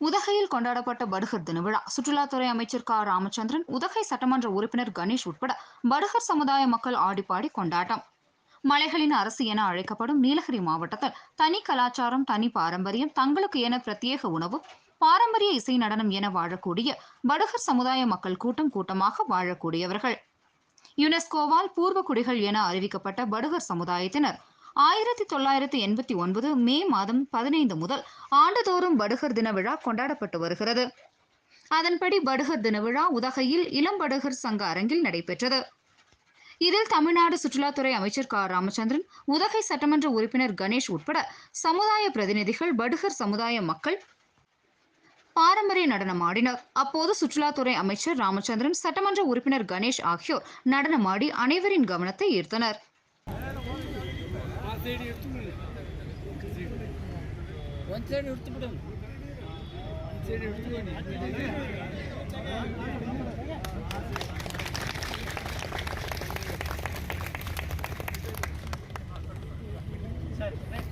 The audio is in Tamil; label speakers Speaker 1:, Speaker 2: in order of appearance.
Speaker 1: உதகையில் கொண்டாடப்பட்ட படுகர் தின விழா. சுற்றுலாத்துறை அமைச்சர் க. ராமச்சந்திரன் உதகை சட்டமன்ற உறுப்பினர் கணேஷ் உட்பட படுகர் சமுதாய மக்கள் ஆடிப்பாடி கொண்டாட்டம். மலைகளின் அரசு என அழைக்கப்படும் நீலகிரி மாவட்டத்தில் தனி கலாச்சாரம் தனி பாரம்பரியம் தங்களுக்கு என பிரத்யேக உணவு பாரம்பரிய இசை நடனம் என வாழக்கூடிய படுகர் சமுதாய மக்கள் கூட்டம் கூட்டமாக வாழக்கூடியவர்கள். யுனெஸ்கோவால் பூர்வ குடிகள் என அறிவிக்கப்பட்ட படுகர் சமுதாயத்தினர் ஆயிரத்தி தொள்ளாயிரத்தி எண்பத்தி ஒன்பது மே மாதம் பதினைந்து முதல் ஆண்டுதோறும் படுகர் தின விழா கொண்டாடப்பட்டு வருகிறது. அதன்படி படுகர் தின விழா உதகையில் இளம் படுகர் சங்க அரங்கில் நடைபெற்றது. இதில் தமிழ்நாடு சுற்றுலாத்துறை அமைச்சர் க. ராமச்சந்திரன் உதகை சட்டமன்ற உறுப்பினர் கணேஷ் உட்பட சமுதாய பிரதிநிதிகள் படுகர் சமுதாய மக்கள் பாரம்பரிய நடனம் ஆடினர். அப்போது சுற்றுலாத்துறை அமைச்சர் ராமச்சந்திரன் சட்டமன்ற உறுப்பினர் கணேஷ் ஆகியோர் நடனமாடி அனைவரின் கவனத்தை ஈர்த்தனர்.
Speaker 2: ಸೈಡ್ ಇಡ್ತೀವಿ ಒಂದು ಸೈಡ್ ಇಡ್ತೀಬಿಡು ಒಂದು ಸೈಡ್ ಇಡ್ತೀವಿ ಸರ್